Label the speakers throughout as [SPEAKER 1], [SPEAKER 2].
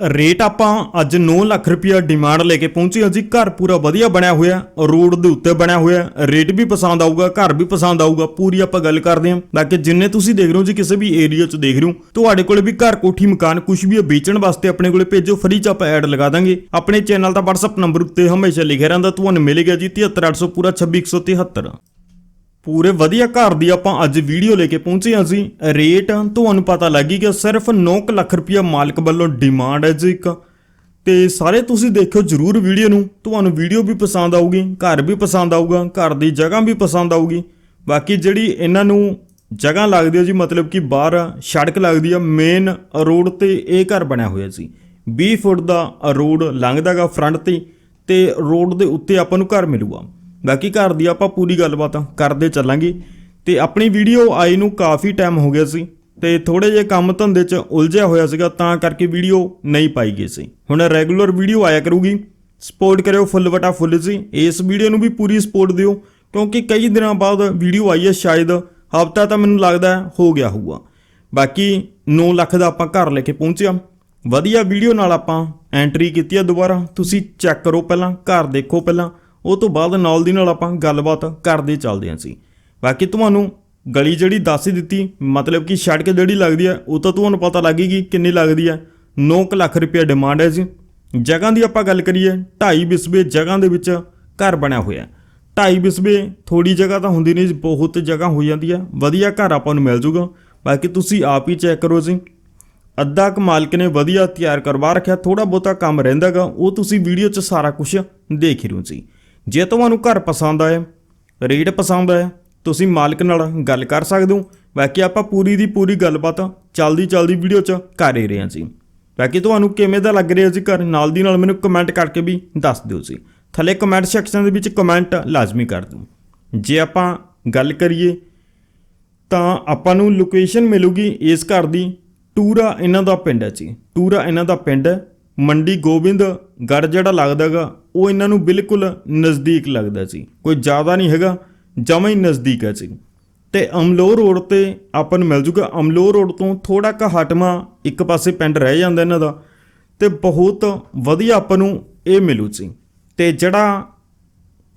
[SPEAKER 1] Rate ਆਪਾਂ ਅੱਜ 9 ਲੱਖ ਰੁਪਇਆ ਡਿਮਾਂਡ ਲੈ ਕੇ ਪਹੁੰਚੇ ਹਾਂ ਜੀ। ਘਰ ਪੂਰਾ ਵਧੀਆ ਬਣਿਆ ਹੋਇਆ ਰੋਡ ਦੇ ਉੱਤੇ ਬਣਿਆ ਹੋਇਆ ਰੇਟ ਵੀ ਪਸੰਦ ਆਊਗਾ, ਘਰ ਵੀ ਪਸੰਦ ਆਊਗਾ। ਪੂਰੀ ਆਪਾਂ ਗੱਲ ਕਰਦੇ ਹਾਂ। ਬਾਕੀ ਜਿੰਨੇ ਤੁਸੀਂ ਦੇਖ ਰਹੇ ਹੋ ਜੀ, ਕਿਸੇ ਵੀ ਏਰੀਆ 'ਚ ਦੇਖ ਰਹੇ ਹੋ, ਤੁਹਾਡੇ ਕੋਲੇ ਵੀ ਘਰ, ਕੋਠੀ, ਮਕਾਨ ਕੁਝ ਵੀ ਹੈ, ਵੇਚਣ ਵਾਸਤੇ ਆਪਣੇ ਕੋਲੇ ਭੇਜੋ ਫ੍ਰੀ 'ਚ ਆਪਾਂ ਐਡ ਲਗਾ ਦਾਂਗੇ। ਆਪਣੇ ਚੈਨਲ ਦਾ WhatsApp ਨੰਬਰ ਉੱਤੇ ਹਮੇਸ਼ਾ ਲਿਖਿਆ ਰਹਿੰਦਾ। ਤੁਹਾਨੂੰ ਮਿਲੇਗਾ ਜੀ 73800 ਪੂਰਾ 26173 ਪੂਰੇ ਵਧੀਆ ਘਰ ਦੀ ਆਪਾਂ ਅੱਜ ਵੀਡੀਓ ਲੈ ਕੇ ਪਹੁੰਚੇ ਹਾਂ ਜੀ। ਰੇਟ ਤੁਹਾਨੂੰ ਪਤਾ ਲੱਗੀ ਕਿ ਸਿਰਫ 9 ਲੱਖ ਰੁਪਇਆ ਮਾਲਕ ਵੱਲੋਂ ਡਿਮਾਂਡ ਹੈ ਜੀ ਇੱਕ। ਤੇ ਸਾਰੇ ਤੁਸੀਂ ਦੇਖਿਓ ਜਰੂਰ ਵੀਡੀਓ ਨੂੰ, ਤੁਹਾਨੂੰ ਵੀਡੀਓ ਵੀ ਪਸੰਦ ਆਊਗੀ, ਘਰ ਵੀ ਪਸੰਦ ਆਊਗਾ, ਘਰ ਦੀ ਜਗ੍ਹਾ ਵੀ ਪਸੰਦ ਆਊਗੀ। ਬਾਕੀ ਜਿਹੜੀ ਇਹਨਾਂ ਨੂੰ ਜਗ੍ਹਾ ਲੱਗਦੀ ਹੈ ਜੀ, ਮਤਲਬ ਕਿ ਬਾਹਰ ਸੜਕ ਲੱਗਦੀ ਆ ਮੇਨ ਰੋਡ ਤੇ ਇਹ ਘਰ ਬਣਿਆ ਹੋਇਆ ਸੀ 20 ਫੁੱਟ ਦਾ ਰੋਡ ਲੰਘਦਾਗਾ ਫਰੰਟ ਤੇ ਤੇ ਰੋਡ ਦੇ ਉੱਤੇ ਆਪਾਂ ਨੂੰ ਘਰ ਮਿਲੂਗਾ। ਬਾਕੀ ਘਰ ਦੀ ਆਪਾਂ ਪੂਰੀ ਗੱਲਬਾਤ ਕਰਦੇ ਚੱਲਾਂਗੇ। ਤੇ ਆਪਣੀ ਵੀਡੀਓ ਆਈ ਨੂੰ ਕਾਫੀ ਟਾਈਮ ਹੋ ਗਿਆ ਸੀ ਤੇ ਥੋੜੇ ਜਿਹੇ ਕੰਮ ਧੰਦੇ 'ਚ ਉਲਝਿਆ ਹੋਇਆ ਸੀਗਾ, ਤਾਂ ਕਰਕੇ ਵੀਡੀਓ ਨਹੀਂ ਪਾਈ ਗਈ ਸੀ। ਹੁਣ ਰੈਗੂਲਰ ਵੀਡੀਓ ਆਇਆ ਕਰੂਗੀ। ਸਪੋਰਟ ਕਰਿਓ ਫੁੱਲ ਵਟਾ ਫੁੱਲ ਜੀ। ਇਸ ਵੀਡੀਓ ਨੂੰ ਵੀ ਪੂਰੀ ਸਪੋਰਟ ਦਿਓ, ਕਿਉਂਕਿ ਕਈ ਦਿਨਾਂ ਬਾਅਦ ਵੀਡੀਓ ਆਈ ਹੈ, ਸ਼ਾਇਦ ਹਫਤਾ ਤਾਂ ਮੈਨੂੰ ਲੱਗਦਾ ਹੋ ਗਿਆ ਹੋਊਗਾ। ਬਾਕੀ 9 ਲੱਖ ਦਾ ਆਪਾਂ ਘਰ ਲੈ ਕੇ ਪਹੁੰਚਿਆ। ਵਧੀਆ ਵੀਡੀਓ ਨਾਲ ਆਪਾਂ ਐਂਟਰੀ ਕੀਤੀ ਆ ਦੁਬਾਰਾ। ਤੁਸੀਂ ਚੈੱਕ ਕਰੋ ਪਹਿਲਾਂ, ਘਰ ਦੇਖੋ ਪਹਿਲਾਂ। ਉਹ ਤੋਂ ਬਾਅਦ ਨਾਲ ਦੀ ਨਾਲ ਆਪਾਂ ਗੱਲਬਾਤ ਕਰਦੇ ਚੱਲਦੇ ਹਾਂ ਸੀ ਬਾਕੀ ਤੁਹਾਨੂੰ ਗਲੀ ਜਿਹੜੀ ਦੱਸ ਹੀ ਦਿੱਤੀ ਮਤਲਬ ਕਿ ਸੜਕ ਜਿਹੜੀ ਲੱਗਦੀ ਹੈ ਉਹ ਤਾਂ ਤੁਹਾਨੂੰ ਪਤਾ ਲੱਗੇਗੀ ਕਿੰਨੀ ਲੱਗਦੀ ਹੈ 9 ਲੱਖ ਰੁਪਏ ਡਿਮਾਂਡ ਹੈ ਜੀ। ਜਗ੍ਹਾ ਦੀ ਆਪਾਂ ਗੱਲ ਕਰੀਏ 2.5 ਬਿਸਵੇ ਜਗ੍ਹਾ ਦੇ ਵਿੱਚ ਘਰ ਬਣਿਆ ਹੋਇਆ। ਹੈ 2.5 ਬਿਸਵੇ ਥੋੜੀ ਜਗ੍ਹਾ ਤਾਂ ਹੁੰਦੀ ਨਹੀਂ ਜੀ, ਬਹੁਤ ਜਗ੍ਹਾ ਹੋ ਜਾਂਦੀ ਹੈ ਵਧੀਆ ਘਰ ਆਪਾਂ ਨੂੰ ਮਿਲ ਜੂਗਾ। ਬਾਕੀ ਤੁਸੀਂ ਆਪ ਹੀ ਚੈੱਕ ਕਰੋ ਜੀ। ਅੱਧਾ ਕੁ ਮਾਲਕ ਨੇ ਵਧੀਆ ਤਿਆਰ ਕਰਵਾ ਰੱਖਿਆ ਥੋੜਾ ਬਹੁਤਾ ਕੰਮ ਰਹਿੰਦਾਗਾ ਉਹ ਤੁਸੀਂ ਵੀਡੀਓ 'ਚ ਸਾਰਾ ਕੁਝ ਦੇਖ ਹੀ ਰਹੇ ਹੋ ਜੀ। ਜੇ ਤੁਹਾਨੂੰ ਘਰ ਪਸੰਦ ਆਏ ਰੇਟ ਪਸੰਦ ਆਇਆ ਤੁਸੀਂ ਮਾਲਕ ਨਾਲ ਗੱਲ ਕਰ ਸਕਦੇ ਹੋ। ਬਾਕੀ ਆਪਾਂ ਪੂਰੀ ਦੀ ਪੂਰੀ ਗੱਲਬਾਤ ਚੱਲਦੀ ਚੱਲਦੀ ਵੀਡੀਓ 'ਚ ਕਰ ਹੀ ਰਹੇ ਹਾਂ ਜੀ। ਬਾਕੀ ਤੁਹਾਨੂੰ ਕਿਵੇਂ ਦਾ ਲੱਗ ਰਿਹਾ ਜੀ ਘਰ, ਨਾਲ ਦੀ ਨਾਲ ਮੈਨੂੰ ਕਮੈਂਟ ਕਰਕੇ ਵੀ ਦੱਸ ਦਿਓ ਜੀ। ਥੱਲੇ ਕਮੈਂਟ ਸੈਕਸ਼ਨ ਦੇ ਵਿੱਚ ਕਮੈਂਟ ਲਾਜ਼ਮੀ ਕਰ ਦਿਓ। ਜੇ ਆਪਾਂ ਗੱਲ ਕਰੀਏ, ਤਾਂ ਆਪਾਂ ਨੂੰ ਲੋਕੇਸ਼ਨ ਮਿਲੂਗੀ ਇਸ ਘਰ ਦੀ। ਟੂਰਾ ਇਹਨਾਂ ਦਾ ਪਿੰਡ ਹੈ ਜੀ। ਟੂਰਾ ਇਹਨਾਂ ਦਾ ਪਿੰਡ ਹੈ ਮੰਡੀ ਗੋਬਿੰਦ ਗੜ ਜਿਹੜਾ ਲੱਗਦਾਗਾ ਉਹ ਇਹਨਾਂ ਨੂੰ ਬਿਲਕੁਲ ਨਜ਼ਦੀਕ ਲੱਗਦਾ ਸੀ। ਕੋਈ ਜ਼ਿਆਦਾ ਨਹੀਂ ਹੈਗਾ ਜਮਾਂ ਹੀ ਨਜ਼ਦੀਕ ਹੈ ਜੀ ਤੇ ਅਮਲੋਹ ਰੋਡ ਤੇ ਆਪਾਂ ਨੂੰ ਮਿਲ ਜੂਗਾ। ਅਮਲੋਹ ਰੋਡ ਤੋਂ ਥੋੜਾ ਕੁ ਹਟਵਾ ਇੱਕ ਪਾਸੇ ਪਿੰਡ ਰਹਿ ਜਾਂਦਾ ਇਹਨਾਂ ਦਾ ਤੇ ਬਹੁਤ ਵਧੀਆ ਆਪਾਂ ਨੂੰ ਇਹ ਮਿਲੂ ਜੀ ਤੇ ਜਿਹੜਾ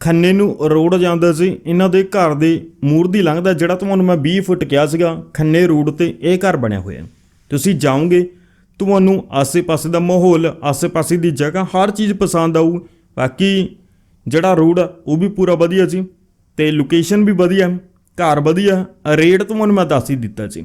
[SPEAKER 1] ਖੰਨੇ ਨੂੰ ਰੋਡ ਜਾਂਦਾ ਸੀ, ਇਹਨਾਂ ਦੇ ਘਰ ਦੇ ਮੂਰ ਦੀ ਲੰਘਦਾ ਜਿਹੜਾ ਤੁਹਾਨੂੰ ਮੈਂ 20 ਫੁੱਟ ਕਿਹਾ ਸੀਗਾ, ਖੰਨੇ ਰੋਡ ਤੇ ਇਹ ਘਰ ਬਣਿਆ ਹੋਇਆ। ਤੁਸੀਂ ਜਾਓਗੇ ਤੁਹਾਨੂੰ ਆਸੇ-ਪਾਸੇ ਦਾ ਮਾਹੌਲ ਆਸੇ-ਪਾਸੇ ਦੀ ਜਗ੍ਹਾ ਹਰ ਚੀਜ਼ ਪਸੰਦ ਆਊ। ਬਾਕੀ ਜਿਹੜਾ ਰੋਡ ਆ, ਉਹ ਵੀ ਪੂਰਾ ਵਧੀਆ ਜੀ। ਤੇ ਲੋਕੇਸ਼ਨ ਵੀ ਵਧੀਆ ਘਰ ਵਧੀਆ ਰੇਟ ਤੁਹਾਨੂੰ ਮੈਂ ਦੱਸ ਹੀ ਦਿੱਤਾ ਜੀ।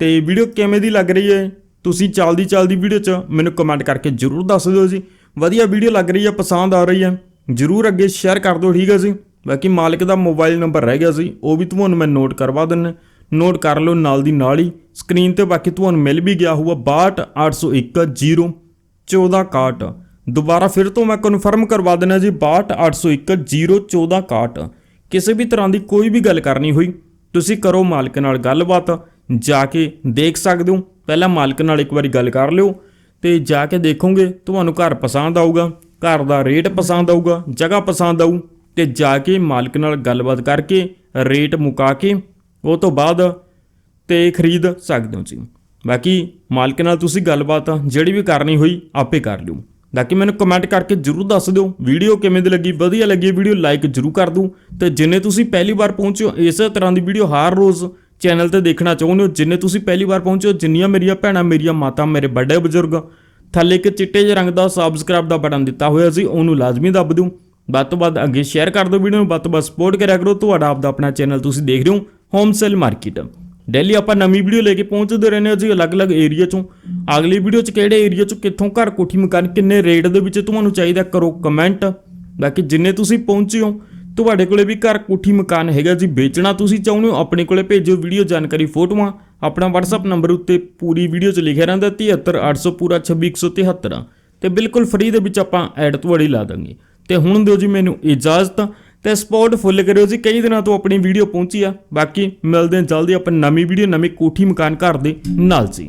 [SPEAKER 1] ਤੇ ਵੀਡੀਓ ਕਿਵੇਂ ਦੀ ਲੱਗ ਰਹੀ ਹੈ ਤੁਸੀਂ ਚੱਲਦੀ ਚੱਲਦੀ ਵੀਡੀਓ 'ਚ ਮੈਨੂੰ ਕਮੈਂਟ ਕਰਕੇ ਜਰੂਰ ਦੱਸ ਦਿਓ ਜੀ। ਵਧੀਆ ਵੀਡੀਓ ਲੱਗ ਰਹੀ ਹੈ ਪਸੰਦ ਆ ਰਹੀ ਹੈ ਜਰੂਰ ਅੱਗੇ ਸ਼ੇਅਰ ਕਰ ਦਿਓ ਠੀਕ ਹੈ ਜੀ। ਬਾਕੀ ਮਾਲਕ ਦਾ ਮੋਬਾਈਲ ਨੰਬਰ ਰਹਿ ਗਿਆ ਸੀ ਉਹ ਵੀ ਤੁਹਾਨੂੰ ਮੈਂ ਨੋਟ ਕਰਵਾ ਦਿੰਨਾ। ਨੋਟ ਕਰ ਲਓ ਨਾਲ ਦੀ ਨਾਲ ਹੀ। ਸਕਰੀਨ ਤੇ ਬਾਕੀ ਤੁਹਾਨੂੰ ਮਿਲ ਵੀ ਗਿਆ ਹੋਊਗਾ 62801 1461 ਦੁਬਾਰਾ ਫਿਰ ਤੋਂ ਮੈਂ ਕਨਫਰਮ ਕਰਵਾ ਦਿੰਨਾ ਜੀ 62801 1461 ਕਿਸੇ ਵੀ ਤਰ੍ਹਾਂ ਦੀ ਕੋਈ ਵੀ ਗੱਲ ਕਰਨੀ ਹੋਈ, ਤੁਸੀਂ ਕਰੋ ਮਾਲਕ ਨਾਲ ਗੱਲਬਾਤ, ਜਾ ਕੇ ਦੇਖ ਸਕਦੇ ਹੋ। ਪਹਿਲਾਂ ਮਾਲਕ ਨਾਲ ਇੱਕ ਵਾਰੀ ਗੱਲ ਕਰ ਲਿਓ ਤੇ ਜਾ ਕੇ ਦੇਖੋਗੇ, ਤੁਹਾਨੂੰ ਘਰ ਪਸੰਦ ਆਊਗਾ, ਘਰ ਦਾ ਰੇਟ ਪਸੰਦ ਆਊਗਾ, ਜਗ੍ਹਾ ਪਸੰਦ ਆਊ ਤੇ ਜਾ ਕੇ ਮਾਲਕ ਨਾਲ ਗੱਲਬਾਤ ਕਰਕੇ ਰੇਟ ਮੁਕਾ ਕੇ ਉਹ ਤੋਂ ਬਾਅਦ ਤੇ ਖਰੀਦ ਸਕਦੇ ਹੋ ਜੀ ਬਾਕੀ ਮਾਲਕ ਨਾਲ ਤੁਸੀਂ ਗੱਲਬਾਤ ਜਿਹੜੀ ਵੀ ਕਰਨੀ ਹੋਈ, ਆਪੇ ਕਰ ਲਿਓ। ਬਾਕੀ ਮੈਨੂੰ ਕਮੈਂਟ ਕਰਕੇ ਜਰੂਰ ਦੱਸ ਦਿਓ, ਵੀਡੀਓ ਕਿਵੇਂ ਦੀ ਲੱਗੀ, ਵਧੀਆ ਲੱਗੀ ਵੀਡੀਓ ਲਾਈਕ ਜਰੂਰ ਕਰ ਦਿਓ। ਤੇ ਜਿੰਨੇ ਤੁਸੀਂ ਪਹਿਲੀ ਵਾਰ ਪਹੁੰਚੋ ਇਸੇ ਤਰ੍ਹਾਂ ਦੀ ਵੀਡੀਓ ਹਰ ਰੋਜ਼ ਚੈਨਲ ਤੇ ਦੇਖਣਾ ਚਾਹੁੰਦੇ ਹੋ, ਜਿੰਨੇ ਤੁਸੀਂ ਪਹਿਲੀ ਵਾਰ ਪਹੁੰਚੋ ਜਿੰਨੀਆਂ ਮੇਰੀਆਂ ਭੈਣਾਂ, ਮੇਰੀਆਂ ਮਾਤਾ, ਮੇਰੇ ਵੱਡੇ ਬਜ਼ੁਰਗ, ਥੱਲੇ ਇੱਕ ਚਿੱਟੇ ਜਿਹੇ ਰੰਗ ਦਾ ਸਬਸਕ੍ਰਾਈਬ ਦਾ ਬਟਨ ਦਿੱਤਾ ਹੋਇਆ ਸੀ, ਉਹਨੂੰ ਲਾਜ਼ਮੀ ਦੱਬ ਦਿਓ। ਵੱਧ ਤੋਂ ਵੱਧ ਅੱਗੇ ਸ਼ੇਅਰ ਕਰ ਦਿਓ ਵੀਡੀਓ ਨੂੰ, ਵੱਧ ਤੋਂ ਵੱਧ ਸਪੋਰਟ ਕਰਿਆ ਕਰੋ। ਤੁਹਾਡਾ ਆਪਦਾ ਆਪਣਾ ਚੈਨਲ ਤੁਸੀਂ ਦੇਖ ਰਹੇ ਹੋ। ਹੋਮ ਸੇਲ ਮਾਰਕੀਟ ਡੇਲੀ ਆਪਾਂ ਨਵੀਂ ਵੀਡੀਓ ਲੈ ਕੇ ਪਹੁੰਚਦੇ ਰਹਿੰਦੇ ਹਾਂ ਜੀ ਅਲੱਗ-ਅਲੱਗ ਏਰੀਆ ਚੋਂ। ਅਗਲੀ ਵੀਡੀਓ ਚ ਕਿਹੜੇ ਏਰੀਆ ਚੋਂ ਕਿੱਥੋਂ ਘਰ ਕੋਠੀ ਮਕਾਨ, ਕਿੰਨੇ ਰੇਟ ਦੇ ਵਿੱਚ ਤੁਹਾਨੂੰ ਚਾਹੀਦਾ ਕਰੋ ਕਮੈਂਟ ਬਾਕੀ ਜਿੰਨੇ ਤੁਸੀਂ ਪਹੁੰਚੇ ਹੋ, ਤੁਹਾਡੇ ਕੋਲੇ ਵੀ ਘਰ ਕੋਠੀ ਮਕਾਨ ਹੈਗਾ ਜੀ, ਵੇਚਣਾ ਤੁਸੀਂ ਚਾਹੁੰਦੇ ਹੋ, ਆਪਣੇ ਕੋਲੇ ਭੇਜੋ ਵੀਡੀਓ ਜਾਣਕਾਰੀ ਫੋਟੋਆਂ। ਆਪਣਾ WhatsApp ਨੰਬਰ ਉੱਤੇ ਪੂਰੀ ਵੀਡੀਓ 'ਚ ਲਿਖਿਆ ਰਹਿੰਦਾ 73800 ਪੂਰਾ 26173 ਤੇ ਬਿਲਕੁਲ ਫ੍ਰੀ ਦੇ ਵਿੱਚ ਆਪਾਂ ਐਡ ਤੁਹਾਡੀ ਲਾ ਦਾਂਗੇ। ਤੇ ਹੁਣ ਦਿਓ ਜੀ ਮੈਨੂੰ ਇਜਾਜ਼ਤ ਤੇ ਸਪੋਰਟ ਫੁੱਲ ਕਰਿਓ ਜੀ। ਕਈ ਦਿਨਾਂ ਤੋਂ ਆਪਣੀ ਵੀਡੀਓ ਪਹੁੰਚੀ ਆ। ਬਾਕੀ ਮਿਲਦੇ ਹਾਂ ਜਲਦੀ ਆਪਾਂ ਨਵੀਂ ਵੀਡੀਓ, ਨਵੀਂ ਕੋਠੀ ਮਕਾਨ ਘਰ ਦੇ ਨਾਲ ਜੀ।